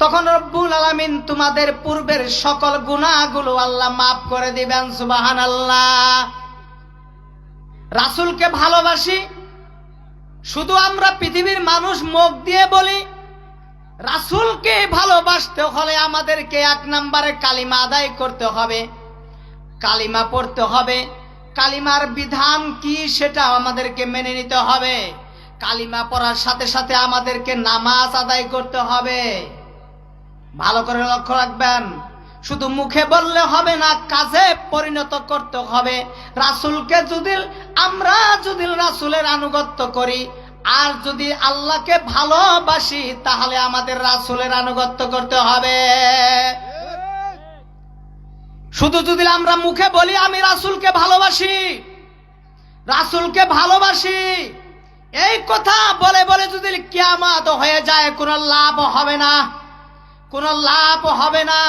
তখন রব্বুল আলামিন তোমাদের পূর্বের সকল গুনাহগুলো আল্লাহ মাফ করে দিবেন সুবাহান আল্লাহ রাসুলকে ভালোবাসি, শুধু আমরা পৃথিবীর মানুষ মুখ দিয়ে বলি, রাসুলকে ভালোবাসতে হলে আমাদেরকে এক নম্বরে কালিমা আদায় করতে হবে, কালিমা পড়তে হবে, কালিমার বিধান কি সেটা আমাদেরকে মেনে নিতে হবে, কালিমা পড়ার সাথে সাথে আমাদেরকে নামাজ আদায় করতে হবে। ভালো করে লক্ষ্য রাখবেন। শুধু মুখে বললে হবে না, কাজে পরিণত করতে হবে। রাসুলকে যদি, আমরা যদি রাসুলের আনুগত্য করি, আর যদি আল্লাহকে ভালোবাসি, তাহলে আমাদের রাসুলের আনুগত্য করতে হবে। শুধু যদি আমরা মুখে বলি, আমি রাসুলকে ভালোবাসি রাসুলকে ভালোবাসি, এই কথা বলে বলে যদি কিয়ামত হয়ে যায়, কোনো লাভ হবে না। কোনো লাভ হবে না।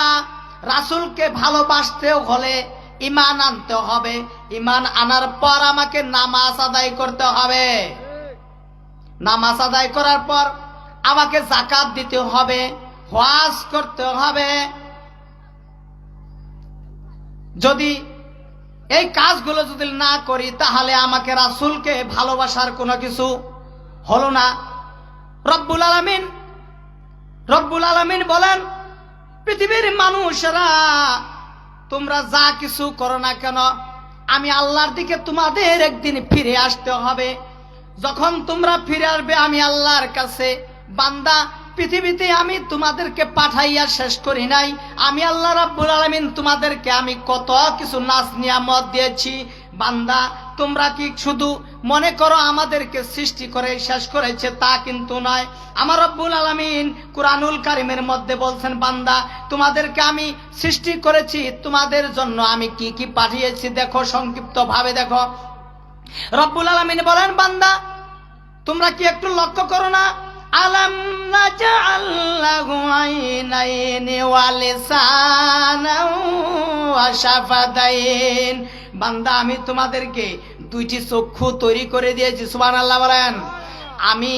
রাসুলকে ভালোবাসতেও হলে ইমান আনতে হবে। ইমান আনার পর আমাকে নামাজ আদায় করতে হবে। নামাজ আদায় করার পর আমাকে জাকাত দিতে হবে হওয়াজ করতে হবে। যদি এই কাজগুলো যদি না করি, তাহলে আমাকে রাসুলকে ভালোবাসার কোনো কিছু হলো না। রব্বুল আলমিন রব্বুল আলমিন বলেন, পৃথিবীর মানুষেরা, তোমরা যা কিছু করো না কেন, আমি আল্লাহর দিকে তোমাদের একদিন ফিরে আসতে হবে। যখন তোমরা ফিরে আসবে, আমি আল্লাহর কাছে, বান্দা, পৃথিবীতে আমি তোমাদেরকে পাঠাইয়া শেষ করি নাই। আমি আল্লাহ রাব্বুল আলামিন তোমাদেরকে আমি কত কিছু নাচ নিয়ামত দিয়েছি। বান্দা, তোমরা কি শুধু মনে করো আমাদেরকে সৃষ্টি করে, শেষ করেছে, তা কিন্তু নয়। আমার রব্বুল আলামিন কুরআনুল কারিমের মধ্যে বলছেন, বান্দা, তোমাদেরকে আমি সৃষ্টি করেছি, তোমাদের জন্য আমি কি কি পাঠিয়েছি? দেখো সংক্ষিপ্ত ভাবে দেখো। রব্বুল আলামিন বলেন, বান্দা, তোমরা কি একটু লক্ষ্য করো না? আলাম বান্দা, আমি তোমাদেরকে দুইটি চক্ষু তৈরি করে দিয়েছি, সুবহানাল্লাহ বলেন। আমি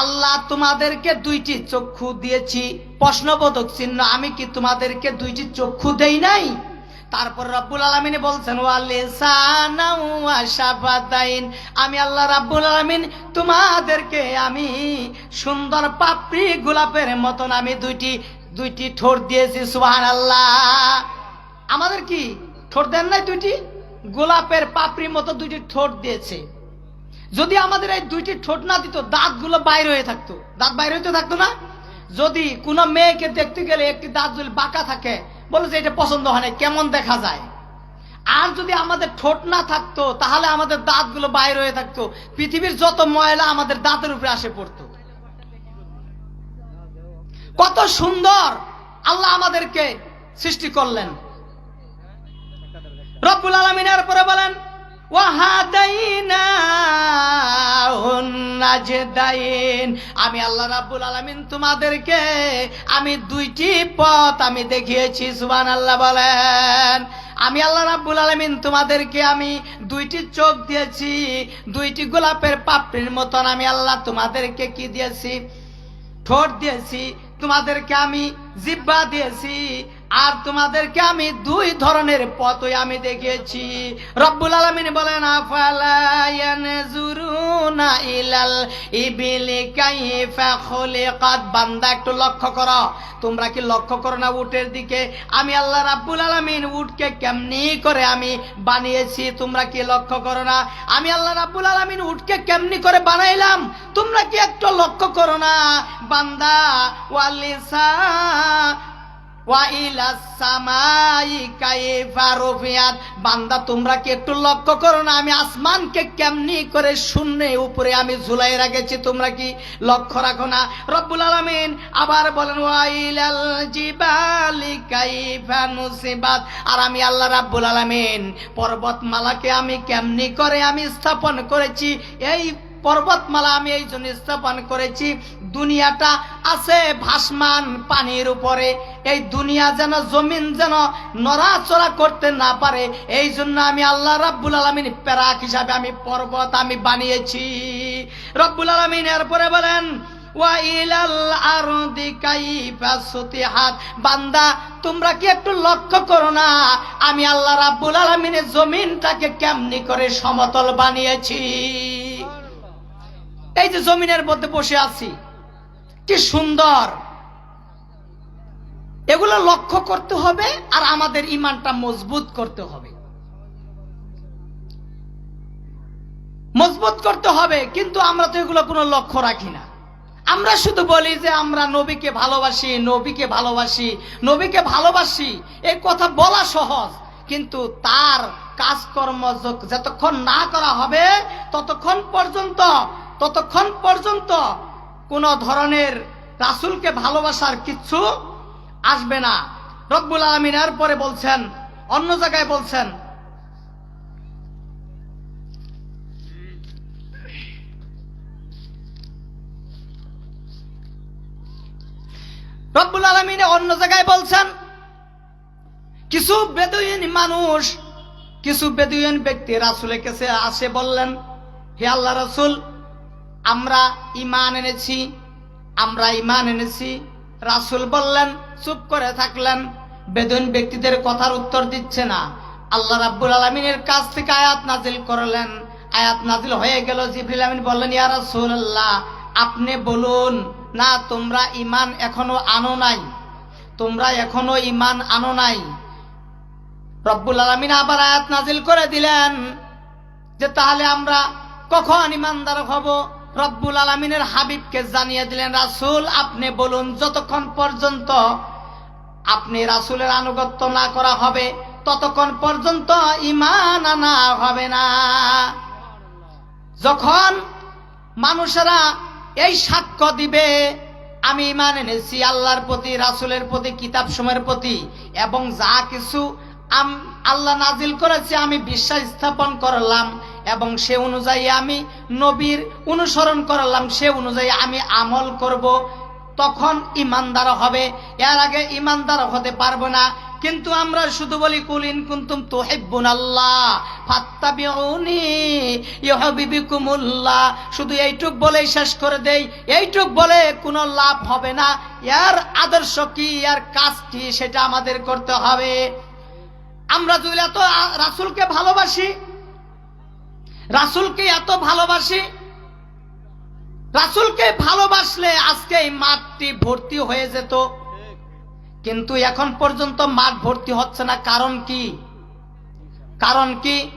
আল্লাহ তোমাদেরকে দুইটি চক্ষু দিয়েছি, প্রশ্নবোধক চিহ্ন। আমি কি তোমাদেরকে দুইটি চক্ষু দেই নাই? তারপর রব্বুল আলমিন বলছেন আমি আল্লাহ রাব্বুল আলমিন তোমাদেরকে আমি সুন্দর পাপড়ি গোলাপের মতন আমি দুইটি দুইটি ঠোঁট দিয়েছি সুহান আল্লাহ আমাদের কি ঠোঁট দেন নাই দুইটি? গোলাপের পাপড়ির মতো দুইটি ঠোঁট দিয়েছে। যদি আমাদের এই দুইটি ঠোঁট না দিত, দাঁতগুলো বাইরে হয়ে থাকতো। দাঁত বাইরে হইতে থাকতো না? যদি কোনো মেয়েকে দেখতে গেলে একটি দাঁত যদি বাঁকা থাকে, বলে যে এটা পছন্দ হয় না কেমন দেখা যায়? আর যদি আমাদের ঠোঁট না থাকতো, তাহলে আমাদের দাঁতগুলো বাইরে হয়ে থাকতো। পৃথিবীর যত ময়লা আমাদের দাঁতের উপরে আসে পড়তো। কত সুন্দর আল্লাহ আমাদেরকে সৃষ্টি করলেন। রব্বুল আলমিনের পরে বলেন আমি আল্লাহ রাব্বুল আলামিন তোমাদেরকে, আমি দুইটি পথ আমি দেখিয়েছি সুবান আল্লাহ বলেন। আমি আল্লাহ রাব্বুল আলামিন তোমাদেরকে আমি দুইটি চোখ দিয়েছি, দুইটি গোলাপের পাপড়ির মতন আমি আল্লাহ তোমাদেরকে কি দিয়েছি? ঠোঁট দিয়েছি, তোমাদেরকে আমি জিব্বা দিয়েছি আর তোমাদেরকে আমি দুই ধরনের পথই আমি দেখিয়েছি। রব্বুল আলমিন বলেন ইলাল ইবিলি কাইফা খুলিকাত? বান্দা, একটু লক্ষ্য করো। তোমরা কি লক্ষ্য করো না উটের দিকে? আমি আল্লাহ রাব্বুল আলামিন উটকে কেমনি করে আমি বানিয়েছি, তোমরা কি লক্ষ্য করো না? আমি আল্লাহ রাব্বুল আলামিন উটকে কেমনি করে বানাইলাম, তোমরা কি একটু লক্ষ্য করো না? বান্দা, ওয়ালিসা বান্দা, তোমরা কি একটু লক্ষ্য করো না, আমি আসমানকে কেমনি করে শূন্যে উপরে আমি ঝুলাই রেখেছি, তোমরা কি লক্ষ্য রাখো না? রব্বুল আলমিন আবার বলেন আর আমি আল্লাহ রাব্বুল আলমিন, পর্বতমালাকে আমি কেমনি করে আমি স্থাপন করেছি, এই পর্বতমালা আমি এই জন্য স্থাপন করেছি। দুনিয়াটা আছে ভাসমান পানির উপরে। এই দুনিয়া যেন, জমিন যেন নড়াচড়া করতে না পারে, এই জন্য আমি আল্লাহ রাব্বুল আলমিন প্যারাক হিসাবে আমি পর্বত আমি বানিয়েছি। রব্বুল আলমিন এরপরে বলেন বান্দা, তোমরা কি একটু লক্ষ্য করো না, আমি আল্লাহ রাব্বুল আলামিনের জমিনটাকে কেমনি করে সমতল বানিয়েছি। এই যে জমিনের মধ্যে বসে আছি, কি সুন্দর। এগুলো লক্ষ্য করতে হবে আর আমাদের ইমানটা মজবুত করতে হবে। মজবুত করতে হবে, কিন্তু আমরা তো এগুলো কোনো লক্ষ্য রাখি না। আমরা শুধু বলি যে আমরা নবীকে ভালোবাসি নবীকে ভালোবাসি নবীকে ভালোবাসি, এই কথা বলা সহজ, কিন্তু তার কাজকর্ম যতক্ষণ না করা হবে, ততক্ষণ পর্যন্ত ততক্ষণ পর্যন্ত কোন ধরনের রাসুলকে ভালোবাসার কিচ্ছু আসবে না। রব্বুল আলমিন পরে বলছেন, অন্য জায়গায় বলছেন, রব্বুল আলমিনে অন্য জায়গায় বলছেন, কিছু বেদুইন মানুষ, কিছু বেদুইন ব্যক্তি রাসুলের কাছে আসে বললেন, হে আল্লাহ রাসুল আমরা ইমান এনেছি, আমরা ইমান এনেছি। রাসুল বললেন, চুপ করে থাকলেন। বেদুইন ব্যক্তিদের কথার উত্তর দিচ্ছে না। আল্লাহ রাব্বুল আলমিনের কাছ থেকে আয়াত নাজিল করলেন। আয়াত নাজিল হয়ে গেল। জিবরিল আমিন বললেন, ইয়া রাসূলুল্লাহ, আপনি বলুন, না, তোমরা ইমান এখনও আনো নাই? তোমরা এখনও ইমান আনো নাই? রব্বুল আলমিন আবার আয়াত নাজিল করে দিলেন যে, তাহলে আমরা কখন ইমানদার হব? রব্বুল আলমিনের হাবিবকে জানিয়ে দিলেন, রাসুল, আপনি বলুন, যতক্ষণ পর্যন্ত আপনি রাসূলের আনুগত্য না করা হবে, ততক্ষণ পর্যন্ত ইমান আনা হবে না। যখন মানুষেরা এই সাক্ষ্য দিবে, আমি ইমান এনেছি, আল্লাহর প্রতি, রাসুলের প্রতি কিতাব সময়ের প্রতি, এবং যা কিছু আল্লাহ নাজিল করেছে, আমি বিশ্বাস স্থাপন করলাম। এবং সে অনুযায়ী আমি নবীর অনুসরণ করলাম, সে অনুযায়ী আমি আমল করব। তখন ইমানদার হবে। এর আগে ইমানদার হতে পারব না। কিন্তু আমরা শুধু বলি, কুলিন কুন্তুম তুহিব্বুন আল্লাহ ফাত্তাবিউনি ইউহিব্বুকুমুল্লাহ শুধু এইটুক বলেই শেষ করে দেই। এইটুক বলে কোনো লাভ হবে না। এর আদর্শ কি, এর কাজ কি, সেটা আমাদের করতে হবে। আমরা যদি এত রাসূলকে ভালোবাসি রাসূলকে এত ভালোবাসি? রাসূলকে ভালোবাসলে আজকে এই মাঠটি ভর্তি হয়ে যেত। কিন্তু এখন পর্যন্ত মাঠ ভর্তি হচ্ছে না। কারণ কি? কারণ কি?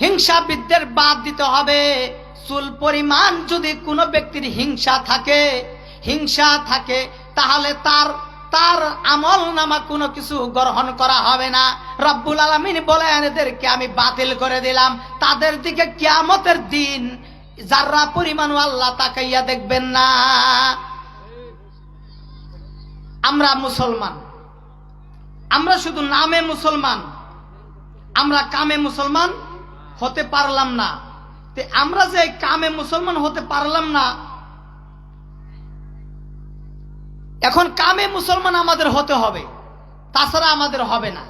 হিংসা বিদ্যের বাদ দিতে হবে। চুল পরিমাণ যদি কোনো ব্যক্তির হিংসা থাকে হিংসা থাকে, তাহলে তার তার আমল নামা কোনো কিছু গ্রহণ করা হবে না। রব্বুল আলমিন বলেন, এদেরকে আমি বাতিল করে দিলাম। তাদের দিকে কিয়ামতের দিন যারা পরিমাণ আল্লাহ তাকাইয়া দেখবেন না। আমরা মুসলমান। আমরা শুধু নামে মুসলমান। আমরা কামে মুসলমান হতে পারলাম না। আমরা যে কামে মুসলমান হতে পারলাম না এখন কামে মুসলমান আমাদের হতে হবে, তাছাড়া আমাদের হবে না।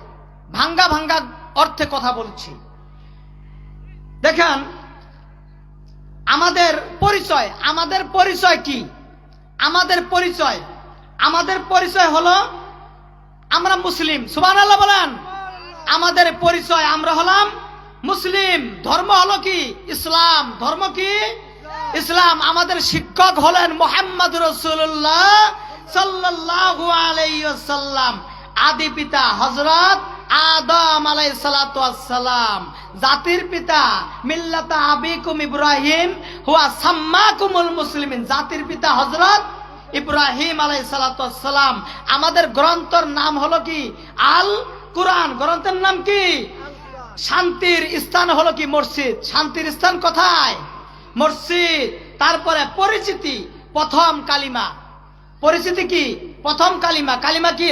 ভাঙ্গা ভাঙ্গা অর্থে কথা বলছি। দেখেন, আমাদের পরিচয় আমাদের পরিচয় কি? আমাদের পরিচয় আমাদের পরিচয় হলো আমরা মুসলিম। সুবান আল্লাহ বলেন, আমাদের পরিচয় আমরা হলাম মুসলিম। ধর্ম হলো কি? ইসলাম। ধর্ম কি? ইসলাম। আমাদের শিক্ষক হলেন মোহাম্মদ রসুল্লাহ আলাইহি আদি পিতা জাতির পিতা মিল্লাতা মুসলিমিন, জাতির পিতা হযরত ইব্রাহিম সালাতু ওয়াসসালাম। আমাদের গ্রন্থের নাম হলো কি? আল কুরআন। গ্রন্থের নাম কি? শান্তির স্থান হলো কি? মসজিদ। শান্তির স্থান কোথায়? মসজিদ। তারপরে পরিচিতি, প্রথম কালিমা। পরিচিতি কি? প্রথম কালিমা কালিমা কি?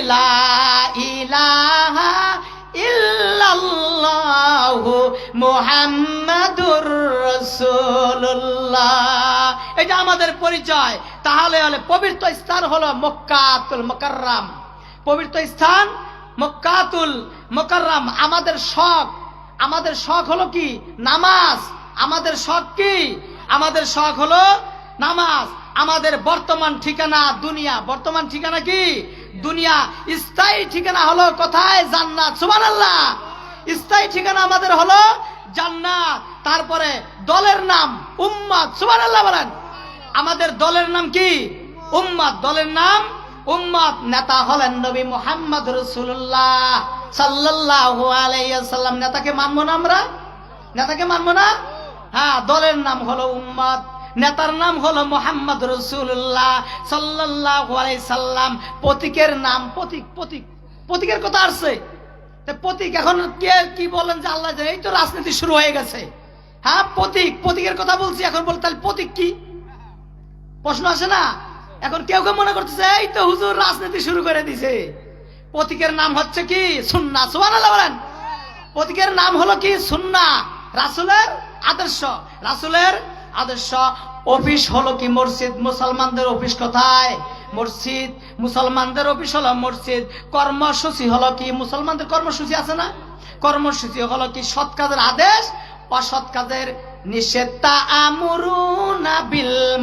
এটা আমাদের পরিচয়, তাহলে হলে পবিত্র স্থান হলো মক্কাতুল মুকাররাম। পবিত্র স্থান মক্কাতুল মুকাররাম। আমাদের শখ আমাদের শখ হলো কি? নামাজ। আমাদের শখ কি? আমাদের শখ হলো নামাজ। আমাদের বর্তমান ঠিকানা দুনিয়া। বর্তমান ঠিকানা কি? দুনিয়া। স্থায়ী ঠিকানা হলো কোথায়? জান্নাত। সুবহানাল্লাহ। স্থায়ী ঠিকানা আমাদের হলো জান্নাত। তারপরে দলের নাম উম্মাদ। সুবহানাল্লাহ বলেন। আমাদের দলের নাম কি? উম্মাদ। দলের নাম উম্মাদ। নেতা হলেন নবী মুহাম্মদ রাসূলুল্লাহ সাল্লাল্লাহু আলাইহি সাল্লাম নেতাকে মানবো না আমরা? নেতাকে মানবো না? হ্যাঁ দলের নাম হলো উম্মাদ। নেতার নাম হলো মোহাম্মদ রসুল্লাহ সাল্লাহ সাল্লাম। প্রতীকের নাম প্রতীক প্রতীক। প্রতীকের কথা আসছে। প্রতীক এখন কে, কি বলেন যে আল্লাহ এই তো রাজনীতি শুরু হয়ে গেছে। হ্যাঁ প্রতীক, প্রতীকের কথা বলছি, এখন বল তাহলে প্রতীক কি? প্রশ্ন আসে না? এখন কেউ কেউ মনে করতেছে, এই তো হুজুর রাজনীতি শুরু করে দিছে। প্রতীকের নাম হচ্ছে কি? সুন্না সুবহানাল্লাহ বলেন। প্রতীকের নাম হলো কি? সুন্না রাসুলের আদর্শ। রাসুলের আদর্শ, অফিস হলো কি মসজিদ? মুসলমানদের অফিস কোথায়? মসজিদ, মুসলমানদের অফিস হলো মসজিদ। কর্মসূচি হলো কি? মুসলমানদের কর্মসূচি আছে না? কর্মসূচি হলো কি সৎ কাজের আদেশ, অসৎ কাজের নিষেধ বিল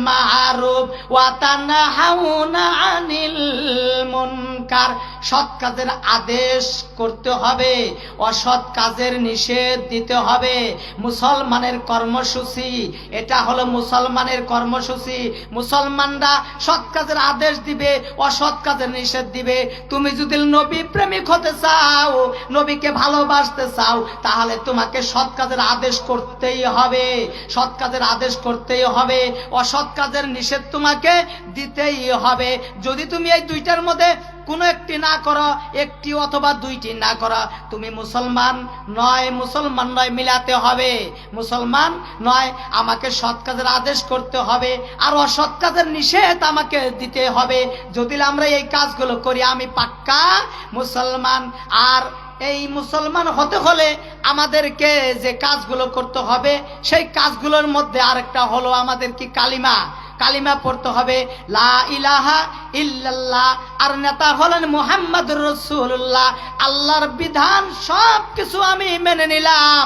সৎ কাজের আদেশ করতে হবে, অসৎ কাজের নিষেধ দিতে হবে। মুসলমানের কর্মসূচি, এটা হলো মুসলমানের কর্মসূচি। মুসলমানরা সৎ কাজের আদেশ দিবে, অসৎ কাজের নিষেধ দিবে। তুমি যদি নবী প্রেমিক হতে চাও, নবীকে ভালোবাসতে চাও, তাহলে তোমাকে সৎ কাজের আদেশ করতেই হবে। সৎ কাজের আদেশ করতেই হবে। অসৎ কাজের নিষেধ তোমাকে দিতেই হবে। যদি তুমি এই দুইটার মধ্যে কোনো একটি না করো, একটি অথবা দুইটি না করো। তুমি মুসলমান নয় মুসলমান নয় মিলাতে হবে। মুসলমান নয়, আমাকে সৎ কাজের আদেশ করতে হবে আর অসৎ কাজের নিষেধ আমাকে দিতে হবে। যদি আমরা এই কাজগুলো করি, আমি পাক্কা মুসলমান। আর এই মুসলমান হতে হলে আমাদেরকে যে কাজগুলো করতে হবে, সেই কাজগুলোর মধ্যে আরেকটা হলো আমাদের কি কালিমা? কালিমা পড়তে হবে, লা ইলাহা আর নেতা হলেন মোহাম্মদ রসুল্লাহ আল্লাহর বিধান সব কিছু আমি মেনে নিলাম।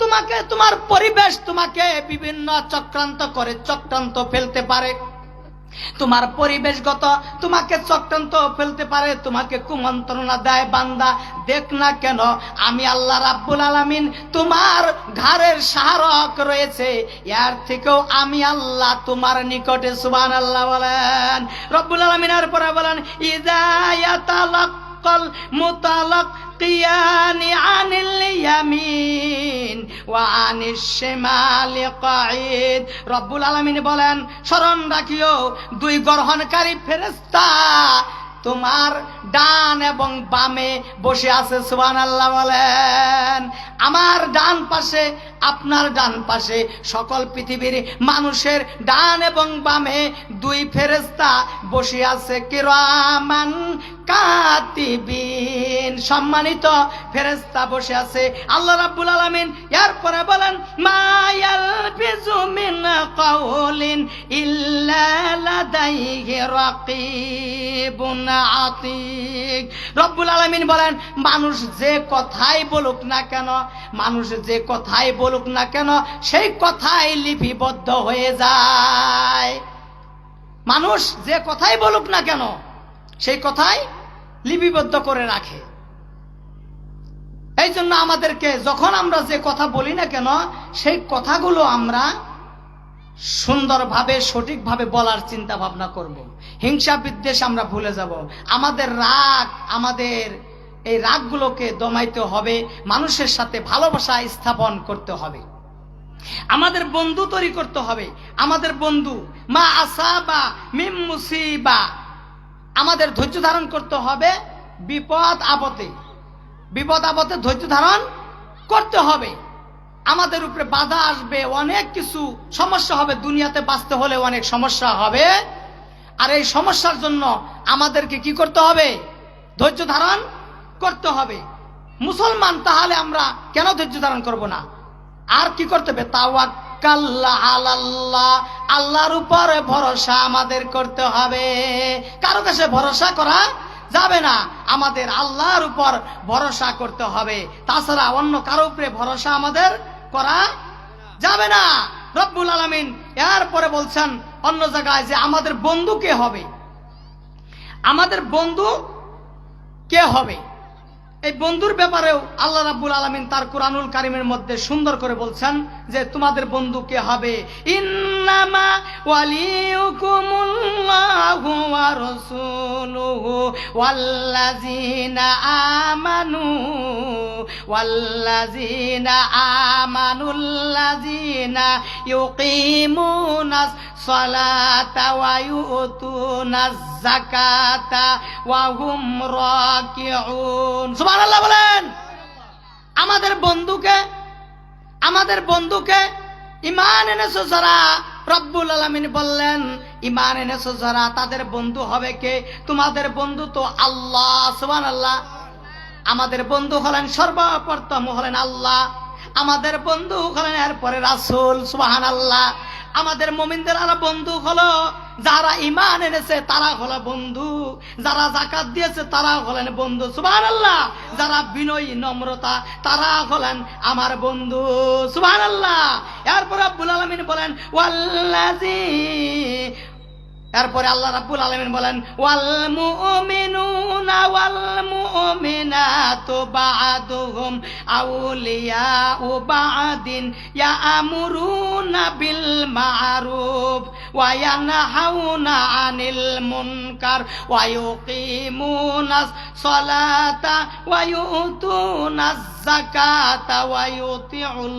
তোমাকে, তোমার পরিবেশ তোমাকে বিভিন্ন চক্রান্ত করে, চক্রান্ত ফেলতে পারে। তোমার পরিবেশগত তোমাকে চক্রান্ত ফেলতে পারে, তোমাকে কুমন্ত্রণা দেয়, বান্দা, দেখ না কেন, আমি আল্লাহ রাব্বুল আলামিন তোমার ঘরের সাহারক রয়েছে। এর থেকেও আমি আল্লাহ তোমার নিকটে সুবান আল্লাহ বলেন। রব্বুল আলমিনের পরে বলেন ইদায়াতালাক্কাল মুতালাক القيان عن اليمين وعن الشمال قعيد রব্বুল আলামিন বলেন স্মরণ রাখিও দুই গ্রহণকারী ফেরেশতা তোমার ডান এবং বামে বসে আছে সুবান আল্লাহ বলেন আমার ডান পাশে আপনার ডান পাশে সকল পৃথিবীর মানুষের ডান এবং বামে দুই ফেরেস্তা বসে আছে কিরামান কাতিবিন। সম্মানিত ফেরেস্তা বসে আছে। আল্লাহ রাব্বুল আলামিন এরপরে বলেন মায়াল বিজু মিন কাউলিন ইল্লা লাদাইহি রাকিবুন আতিক। রব্বুল আলামিন বলেন, মানুষ যে কথাই বলুক না কেন, মানুষ যে কথাই বলুক না কেন, সেই কথাই লিপিবদ্ধ হয়ে যায়। মানুষ যে কথাই বলুক না কেন, সেই কথাই লিপিবদ্ধ করে রাখে। এই জন্য আমাদেরকে যখন আমরা যে কথা বলি না কেন, সেই কথাগুলো আমরা সুন্দরভাবে, সঠিকভাবে বলার চিন্তা ভাবনা করব। হিংসা বিদ্বেষ আমরা ভুলে যাব। আমাদের রাগ, আমাদের এই রাগগুলোকে দমাইতে হবে, মানুষের সাথে ভালোবাসা স্থাপন করতে হবে। আমাদের বন্ধু তৈরি করতে হবে। আমাদের বন্ধু, মা আসা বা মিম মুসিবা। আমাদের ধৈর্য ধারণ করতে হবে বিপদ আপদে। বিপদ আপদে ধৈর্য ধারণ করতে হবে। আমাদের উপরে বাধা আসবে, অনেক কিছু সমস্যা হবে, দুনিয়াতে বাঁচতে হলে অনেক সমস্যা হবে। আর এই সমস্যার জন্য আমাদেরকে কি করতে হবে? ধৈর্য ধারণ করতে হবে। মুসলমান তাহলে আমরা কেন ধৈর্য ধারণ করব না? আর কি করতে হবে? তাওয়াক্কাল্লা আলাল্লাহ। আল্লাহর উপরে ভরসা আমাদের করতে হবে। কারও কাছে ভরসা করা যাবে না। আমাদের আল্লাহর উপর ভরসা করতে হবে। তাছাড়া অন্য কারও উপরে ভরসা আমাদের করা যাবে না। রব্বুল আলমিন এরপরে বলছেন অন্য জায়গায় যে আমাদের বন্ধু কে হবে? আমাদের বন্ধু কে হবে? এই বন্ধুর ব্যাপারেও আল্লাহ রাব্বুল আলমিন তার কোরআনুল কারিমের মধ্যে সুন্দর করে বলছেন যে তোমাদের বন্ধু কে হবে? ইন্নামা আমানু ওয়াল্লাযিনা আমানুল্লাযিনা ইউকিমুনাস সালাতা ওয়া ইউতুনাজ যাকাতা ওয়া হুম রাকিউন সুবহানাল্লাহ বলেন। আমাদের বন্ধুকে আমাদের বন্ধুকে ইমান এনেছো যারা? রব্বুল আলমিন বললেন ইমান এনেছো যারা, তাদের বন্ধু হবে কে? তোমাদের বন্ধু তো আল্লাহ সুবান আল্লাহ আমাদের বন্ধু হলেন সর্বপ্রথম হলেন আল্লাহ, আমাদের বন্ধু হলেন এরপরে রাসুল সুবাহান আল্লাহ আমাদের মোমিনদের আর বন্ধু হলো, যারা ইমান এনেছে তারা হলো বন্ধু, যারা জাকাত দিয়েছে তারা হলেন বন্ধু সুবাহান আল্লাহ যারা বিনয়ী, নম্রতা, তারা হলেন আমার বন্ধু সুবাহান আল্লাহ এরপর আব্বুল আলমিন বলেন ওয়াল্লাজি এরপরে আল্লাহ রাব্বুল আলামিন বলেন, ওয়াল মুমিনুনা ওয়াল মুমিনাতু বা'দুহুম আউলিয়াউ বা'দিন ইয়ামুরুনা বিল মা'রুফ ওয়া ইয়ানহাউনা আনিল মুনকার ওয়া ইউকিমুনাস সালাতা ওয়া ইউতুনাজ যাকাতা ওয়া ইউতিউল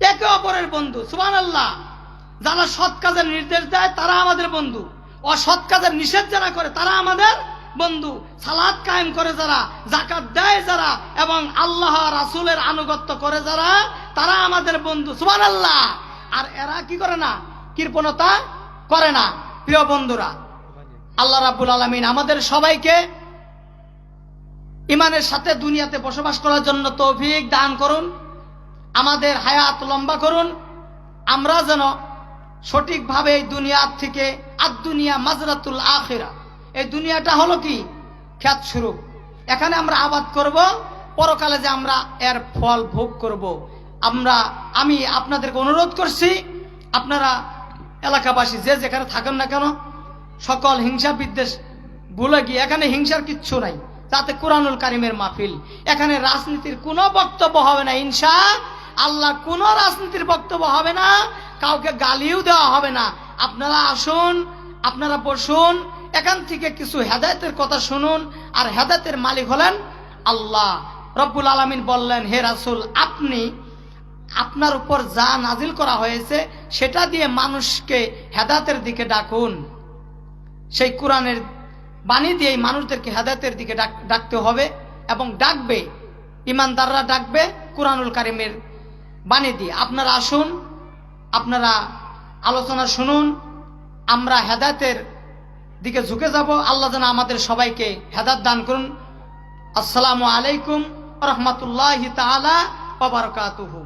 একে অপরের বন্ধু সুবান আল্লাহ যারা সৎ কাজের নির্দেশ দেয়, তারা আমাদের বন্ধু। অসৎ কাজের নিষেধ যারা করে, তারা আমাদের বন্ধু। সালাদ কায়েম করে যারা জাকাত দেয় যারা, এবং আল্লাহ রাসুলের আনুগত্য করে যারা, তারা আমাদের বন্ধু সুবান আল্লাহ আর এরা কি করে না? কৃপণতা করে না। প্রিয় বন্ধুরা, আল্লাহ রাবুল আলমিন আমাদের সবাইকে ইমানের সাথে দুনিয়াতে বসবাস করার জন্য তৌফিক দান করুন। আমাদের হায়াত লম্বা করুন। আমরা যেন সঠিকভাবে এই দুনিয়ার থেকে আর দুনিয়া মাজরাতুল আখেরা। এই দুনিয়াটা হলো কি? খ্যাত শুরু। এখানে আমরা আবাদ করব, পরকালে যে আমরা এর ফল ভোগ করব। আমরা, আমি আপনাদেরকে অনুরোধ করছি, আপনারা এলাকাবাসী যে যেখানে থাকেন না কেন, সকল হিংসা বিদ্বেষ ভুলে গিয়ে, এখানে হিংসার কিচ্ছু নাই। তাতে কোরআনুল কারিমের মাহফিল। এখানে রাজনীতির কোনো বক্তব্য হবে না ইনসা আল্লাহ কোনো রাজনীতির বক্তব্য হবে না, কাউকে গালিও দেওয়া হবে না। আপনারা আসুন, আপনারা বসুন, এখান থেকে কিছু হেদায়তের কথা শুনুন, আর হেদায়তের মালিক হলেন আল্লাহ। রব্বুল আলমিন বললেন, হে রাসুল, আপনি, আপনার উপর যা নাজিল করা হয়েছে, সেটা দিয়ে মানুষকে হেদাতের দিকে ডাকুন। সেই কোরআনের বাণী দিয়ে এই মানুষদেরকে হেদায়তের দিকে ডাক- ডাকতে হবে এবং ডাকবে। ইমানদাররা ডাকবে কোরআনুল কারিমের বাণী দিই। আপনারা আসুন, আপনারা আলোচনা শুনুন, আমরা হেদায়তের দিকে ঝুঁকে যাব। আল্লাহ যেন আমাদের সবাইকে হেদাত দান করুন। আসসালামু আলাইকুম রহমতুল্লাহ তালা বাবরকাতুহু